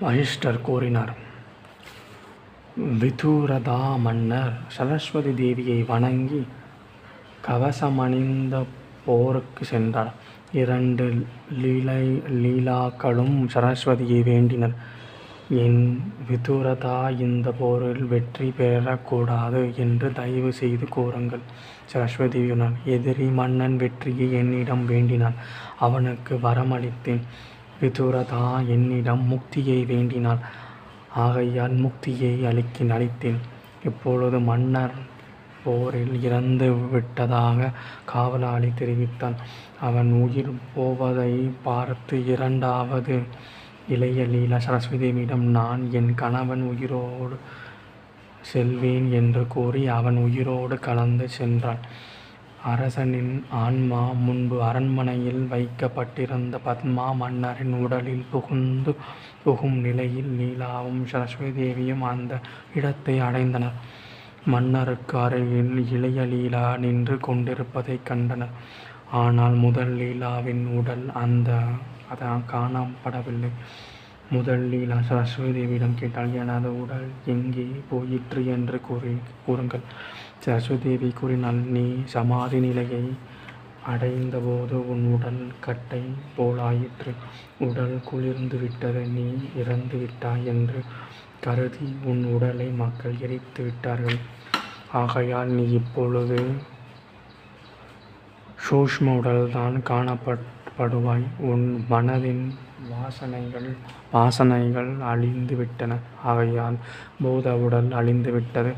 வசிஷ்டர் கூறினார் விதுரதா மன்னர் சரஸ்வதி தேவியை வணங்கி கவசமணிந்த போருக்கு சென்றார். இரண்டு லீலை லீலாக்களும் சரஸ்வதியை வேண்டினர். என் விதுரதா இந்த போரில் வெற்றி பெறக்கூடாது என்று தயவு செய்து கூறுங்கள் சரஸ்வதி எதிரி மன்னன் வெற்றியை என்னிடம் வேண்டினான். அவனுக்கு வரமளித்தேன். விதுரதா என்னிடம் முக்தியை வேண்டினாள். ஆகையால் முக்தியை அளிக்க அளித்தேன் இப்பொழுது மன்னர் போரில் இறந்து விட்டதாக காவலாளி தெரிவித்தான். அவன் உயிர் போவதை பார்த்து இரண்டாவது இளைய லீலா சரஸ்வதியிடம் நான் என் கணவன் உயிரோடு செல்வேன் என்று கூறி அவன் உயிரோடு கலந்து சென்றான். அரசனின் ஆன்மா முன்பு அரண்மனையில் வைக்கப்பட்டிருந்த பத்மா மன்னரின் உடலில் புகுந்து புகும் நிலையில் லீலாவும் சரஸ்வதி தேவியும் அந்த இடத்தை அடைந்தனர். மன்னருக்கு அருகில் இளைய லீலா நின்று கொண்டிருப்பதைக் கண்டனர். ஆனால் முதல் லீலாவின் உடல் அந்த அதான் காணப்படவில்லை. முதல் லீலா சரஸ்வதி தேவியிடம் கேட்டால் எனது உடல் எங்கே போயிற்று? என்று கூறி கூறுங்கள். சரஸ்வதி தேவி கூறினாள் நீ சமாதி நிலையை அடைந்தபோது உன் உடல் கட்டை போலாயிற்று. உடல் குளிர்ந்து விட்டது நீ இறந்து விட்டாய் என்று கருதி உன் உடலை மக்கள் எரித்து விட்டார்கள். ஆகையால் நீ இப்பொழுது சூஷ்ம உடல்தான் காணப்படுவாய். உன் மனதின் வாசனைகள் வாசனைகள் அழிந்து விட்டன. ஆகையால் பூத உடல் அழிந்து விட்டது.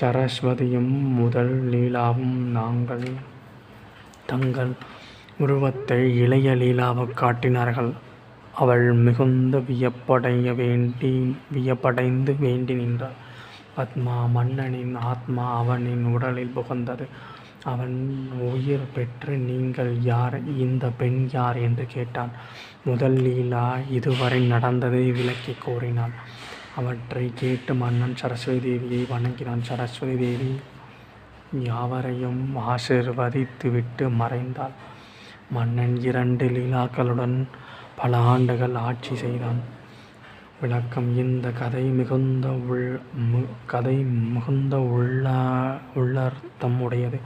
சரஸ்வதியும் முதல் லீலாவும் நாங்கள். தங்கள் உருவத்தை இளைய லீலாவுக்கு காட்டினார்கள். அவள் மிகுந்த வியப்படைய வேண்டி வியப்படைந்து வேண்டி நின்றாள். பத்மா மன்னனின் ஆத்மா அவனின் உடலில் புகுந்தது. அவன் உயிர் பெற்று நீங்கள் யார் இந்த பெண் யார்? என்று கேட்டான். முதல் லீலா இதுவரை நடந்ததை விளக்கி கூறினான் அவற்றை கேட்டு மன்னன் சரஸ்வதி தேவியை வணங்கினான். சரஸ்வதி தேவி யாவரையும் ஆசிர்வதித்துவிட்டு மறைந்தாள். மன்னன் இரண்டு லீலாக்களுடன் பல ஆண்டுகள் ஆட்சி செய்தான். விளக்கம் இந்த கதை மிகுந்த உள் கதை மிகுந்த உள்ள உள்ளர்த்தம் உடையது.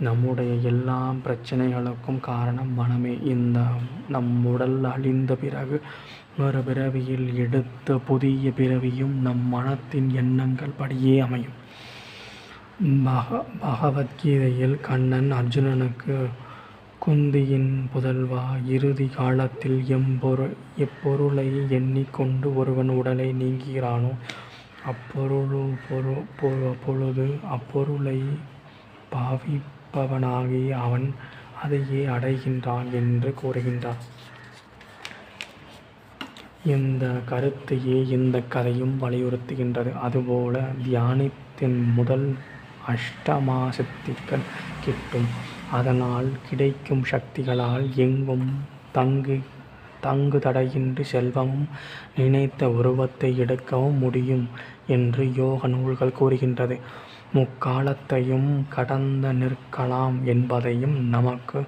நம்முடைய எல்லா பிரச்சனைகளுக்கும் காரணம் மனமே. இந்த நம் உடல் அழிந்த பிறகு மறு பிறவியில் எடுத்த புதிய பிறவியும் நம் மனத்தின் எண்ணங்கள் படியே அமையும். பக பகவத்கீதையில் கண்ணன் அர்ஜுனனுக்கு குந்தியின் புதல்வா இறுதி காலத்தில் எம்பொரு எப்பொருளை எண்ணிக்கொண்டு ஒருவன் உடலை நீங்குகிறானோ அப்பொருளு பொரு பொ- பொழுது அப்பொருளை பாவிப்பவனாகி அவன் அதையே அடைகின்றான் என்று கூறுகின்றார். இந்த கருத்தையே இந்த கதையும் வலியுறுத்துகின்றது. அதுபோல தியானத்தின் முதல் அஷ்டமா சக்திகள் கிட்டும். அதனால் கிடைக்கும் சக்திகளால் எங்கும் தங்கு தங்கு தடையின்றி செல்வமும் நினைத்த உருவத்தை எடுக்கவும் முடியும் என்று யோக நூல்கள் கூறுகின்றது. முக்காலத்தையும் கடந்த நிற்கலாம் என்பதையும் நமக்கு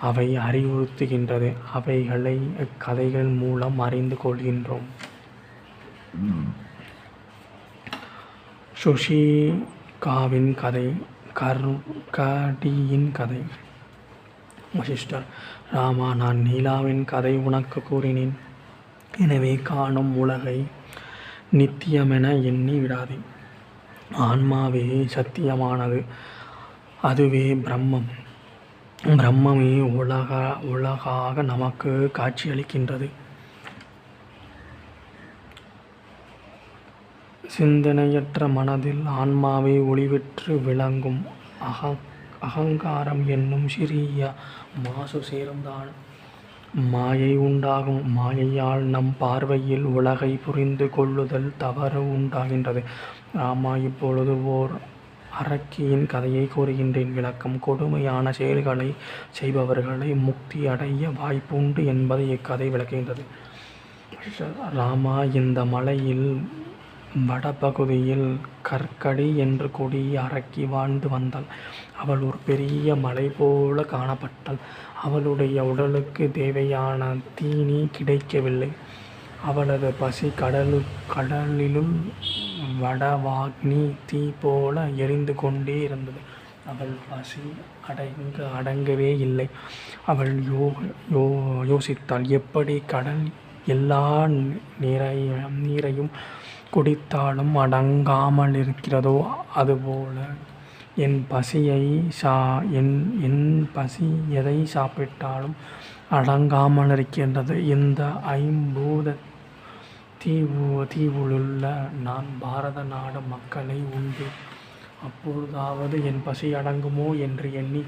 அவை அறிவுறுத்துகின்றது. அவைகளை கதைகள் மூலம் அறிந்து கொள்கின்றோம். சுஷிகாவின் கதை கர்கடியின் கதை. வசிஷ்டர் ராமா நான் நீலாவின் கதை உனக்கு கூறினேன். எனவே காணும் உலகை நித்தியமென எண்ணி விடாதே. ஆன்மாவே சத்தியமானது. அதுவே பிரம்மம். பிரம்மமே உலக உலகாக நமக்கு காட்சியளிக்கின்றது. சிந்தனையற்ற மனதில் ஆன்மாவை ஒளிவிற்று விளங்கும் அக அகங்காரம் என்னும் சிறிய மாசு சேர்ந்தான் மாயை உண்டாகும். மாயையால் நம் பார்வையில் உலகை புரிந்து கொள்ளுதல் தவறு உண்டாகின்றது. ராமா இப்பொழுது ஓர் அரக்கியின் கதையை கூறுகின்றேன். விளக்கம். கொடுமையான செயல்களை செய்பவர்களை முக்தி அடைய வாய்ப்புண்டு என்பதை இக்கதை விளக்குகின்றது. ராமா இந்த மலையில் வடபகுதியில் கற்கடி என்று கொடிய அரக்கி வாழ்ந்து வந்தாள். அவள் ஒரு பெரிய மலை போல காணப்பட்டாள். அவளுடைய உடலுக்கு தேவையான தீனி கிடைக்கவில்லை. அவளது பசி கடலு கடலிலும் வடவாக்னி தீ போல எரிந்து கொண்டே இருந்தது. அவள் பசி அடங்க அடங்கவே இல்லை. அவள் யோ யோசித்தாள் எப்படி கடல் எல்லா நீரையும் குடித்தாலும் அடங்காமல் இருக்கிறதோ அதுபோல என் பசியை சா என் என் பசி எதை சாப்பிட்டாலும் அடங்காமல் இருக்கின்றது இந்த தீவு தீவுலுள்ள நான் பாரத நாடு மக்களை உண்டு அப்பொழுதாவது என் பசி அடங்குமோ என்று எண்ணி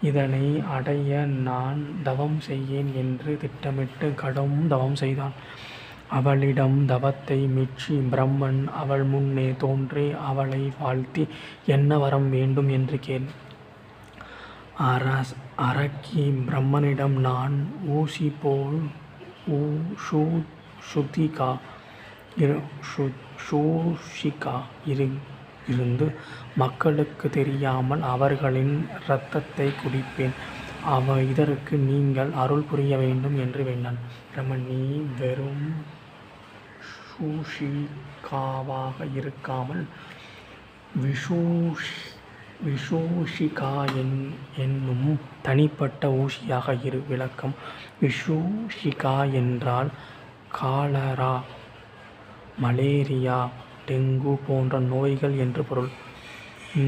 இதனை அடைய நான் தவம் செய்யேன் என்று திட்டமிட்டு கடும் தவம் செய்தான். அவளிடம் தவத்தை மிச்சி பிரம்மன் அவள் முன்னே தோன்றி அவளை வாழ்த்தி என்ன வரம் வேண்டும் என்று கேட்டான். அரக்கி பிரம்மனிடம் நான் ஊசி போல் ஊ சூஷிகா சூசிகா இருந்து மக்களுக்கு தெரியாமல் அவர்களின் இரத்தத்தை குடிப்பேன். அவ இதற்கு நீங்கள் அருள் புரிய வேண்டும் என்று வேண்டான் ரமணி நீ வெறும் சூஷிகாவாக இருக்காமல் விஷூஷிகா என்னும் தனிப்பட்ட ஊசியாக இரு. விளக்கம் விஷூஷிகா என்றால் காலரா மலேரியா டெங்கு போன்ற நோய்கள் என்று பொருள்.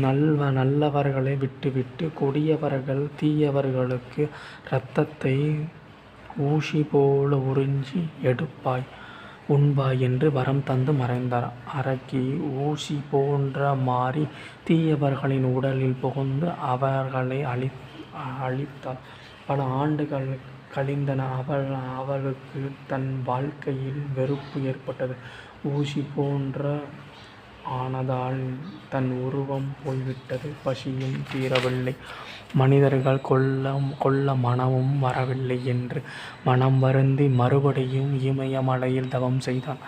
நல்வ நல்லவர்களை விட்டுவிட்டு கொடியவர்கள் தீயவர்களுக்கு இரத்தத்தை ஊசிபோல உறிஞ்சி எடுப்பாய் உண்பாய் என்று வரம் தந்து மறைந்தார். அரக்கி ஊசி போன்ற மாறி தீயவர்களின் உடலில் புகுந்து அவர்களை அழித்தாள். பல ஆண்டுகளுக்கு கழிந்தன. அவளுக்கு தன் வாழ்க்கையில் வெறுப்பு ஏற்பட்டது. ஊசி போன்ற ஆனதால் தன் உருவம் போய்விட்டது. பசியும் தீரவில்லை. மனிதர்கள் கொல்ல கொல்ல மனமும் வரவில்லை என்று மனம் வருந்தி மறுபடியும் இமயமலையில் தவம் செய்தான்.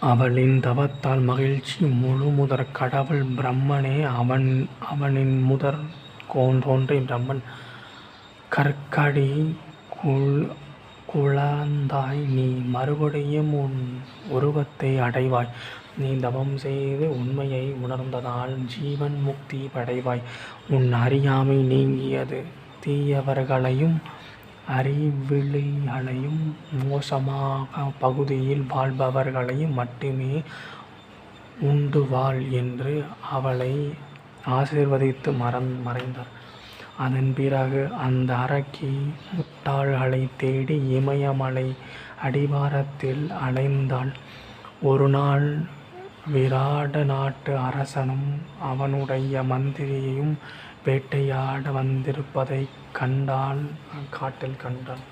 அவளின் தவத்தால் மகிழ்ச்சி முழு முதற் கடவுள் பிரம்மனே அவன் அவனின் முதற் தோன்றி பிரம்மன் கற்கடி குழந்தாய் நீ மறுபடியும் உன் உருவத்தை அடைவாய். நீ தவம் செய்து உண்மையை உணர்ந்ததால் ஜீவன் முக்தி படைவாய் உன் அறியாமை நீங்கியது. தீயவர்களையும் அறிவிலிகளையும் மோசமாக பகுதியில் வாழ்பவர்களையும் மட்டுமே உண்டுவாள் என்று அவளை ஆசிர்வதித்து மறந் மறைந்தார். அதன் பிறகு அந்த அரக்கி முட்டாள்களை தேடி இமயமலை அடிவாரத்தில் அலைந்தாள். ஒரு நாள் விராட நாட்டு அரசனும் அவனுடைய மந்திரியும் வேட்டையாட கண்டால் காட்டில் கண்டான்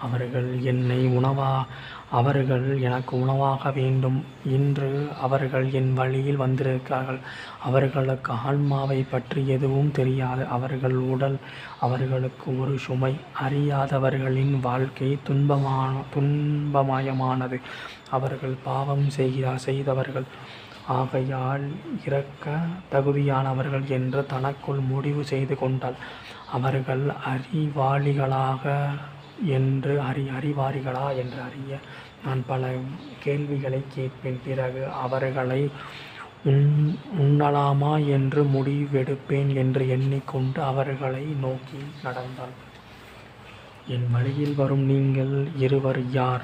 அவர்கள் என்னை உணவா அவர்கள் எனக்கு உணவாக வேண்டும். இன்று அவர்கள் என் வழியில் வந்திருக்கிறார்கள். அவர்களுக்கு ஆன்மாவை பற்றி எதுவும் தெரியாது. அவர்கள் உடல் அவர்களுக்கு ஒரு சுமை. அறியாதவர்களின் வாழ்க்கை துன்பமான துன்பமயமானது. அவர்கள் பாவம் செய்கிறார் செய்தவர்கள். ஆகையால் இறக்க தகுதியானவர்கள் என்று தனக்குள் முடிவு செய்து கொண்டால் அவர்கள் அறிவாளிகளாக என்று அறி அறிவார்களா என்று அறிய நான் பல கேள்விகளை கேட்பேன். பிறகு அவர்களை உண் உண்ணலாமா என்று முடிவெடுப்பேன் என்று எண்ணிக்கொண்டு அவர்களை நோக்கி நடந்தாள். என் வழியில் வரும் நீங்கள் இருவர் யார்?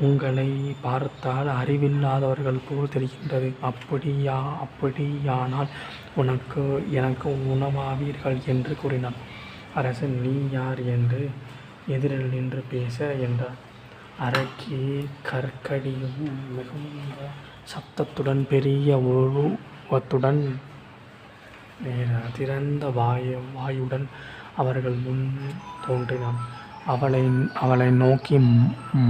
உங்களை பார்த்தால் அறிவில்லாதவர்கள் போல் தெரிகின்றது. அப்படியானால் உனக்கு எனக்கு உணவாவீர்கள் என்று கூறினான் அரசன் நீ யார்? என்று எதிரில் நின்று பேச என்றார். அரக்கி கற்கடியும் மிகுந்த சப்தத்துடன் பெரிய உருவத்துடன் திறந்த வாயுடன் அவர்கள் முன் தோன்றினான் அவளை அவளை நோக்கி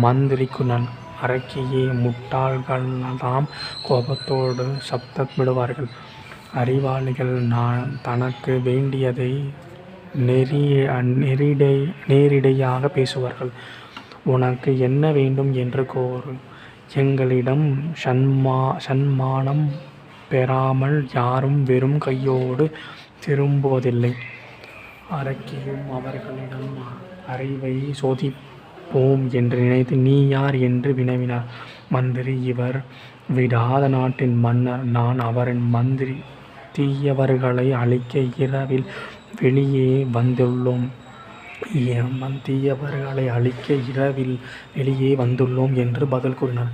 மந்திரிக்குனன் அரக்கியே முட்டாள்கள்தாம் கோபத்தோடு சப்தமிடுவார்கள். அறிவாளிகள் நான் தனக்கு வேண்டியதை நேரிடையாகப் பேசுவார்கள். உனக்கு என்ன வேண்டும் என்று கோரும் எங்களிடம் சன்மா சன்மானம் பெறாமல் யாரும் வெறும் கையோடு திரும்புவதில்லை. அரக்கியும் அவர்களிடம் அறிவை சோதிப்போம் என்று நினைத்து நீ யார் என்று வினவினார். மந்திரி இவர் விடாத நாட்டின் மன்னர். நான் அவரின் மந்திரி. தீயவர்களை அழிக்க இரவில் வெளியே வந்துள்ளோம் மந்தியவர்களை அழிக்க இரவில் வெளியே வந்துள்ளோம் என்று பதில் கூறினார்.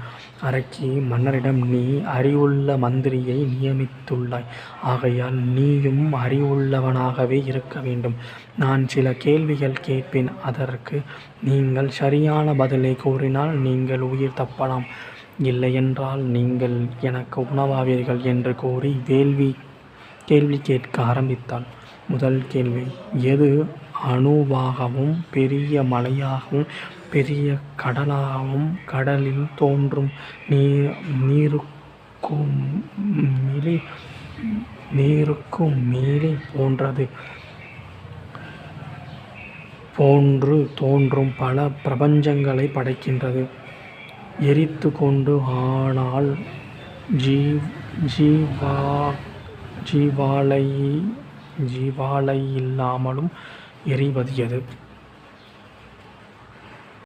அரக்கி மன்னரிடம் நீ அறிவுள்ள மந்திரியை நியமித்துள்ளாய். ஆகையால் நீயும் அறிவுள்ளவனாகவே இருக்க வேண்டும். நான் சில கேள்விகள் கேட்பேன். அதற்கு நீங்கள் சரியான பதிலை கூறினால் நீங்கள் உயிர் தப்பலாம். இல்லையென்றால் நீங்கள் எனக்கு உணவாவீர்கள் என்று கூறி கேள்வி கேட்க ஆரம்பித்தாள். முதல் கேள்வி எது அணுவாகவும் பெரிய மலையாகவும் பெரிய கடலாகவும் கடலில் தோன்றும் நீர் நீருக்கும் மேலே போன்றது போன்று தோன்றும் பல பிரபஞ்சங்களை படைக்கின்றது? எரித்து கொண்டு ஆனால் ஜீவாலையில்லாமலும் எரிவது எது?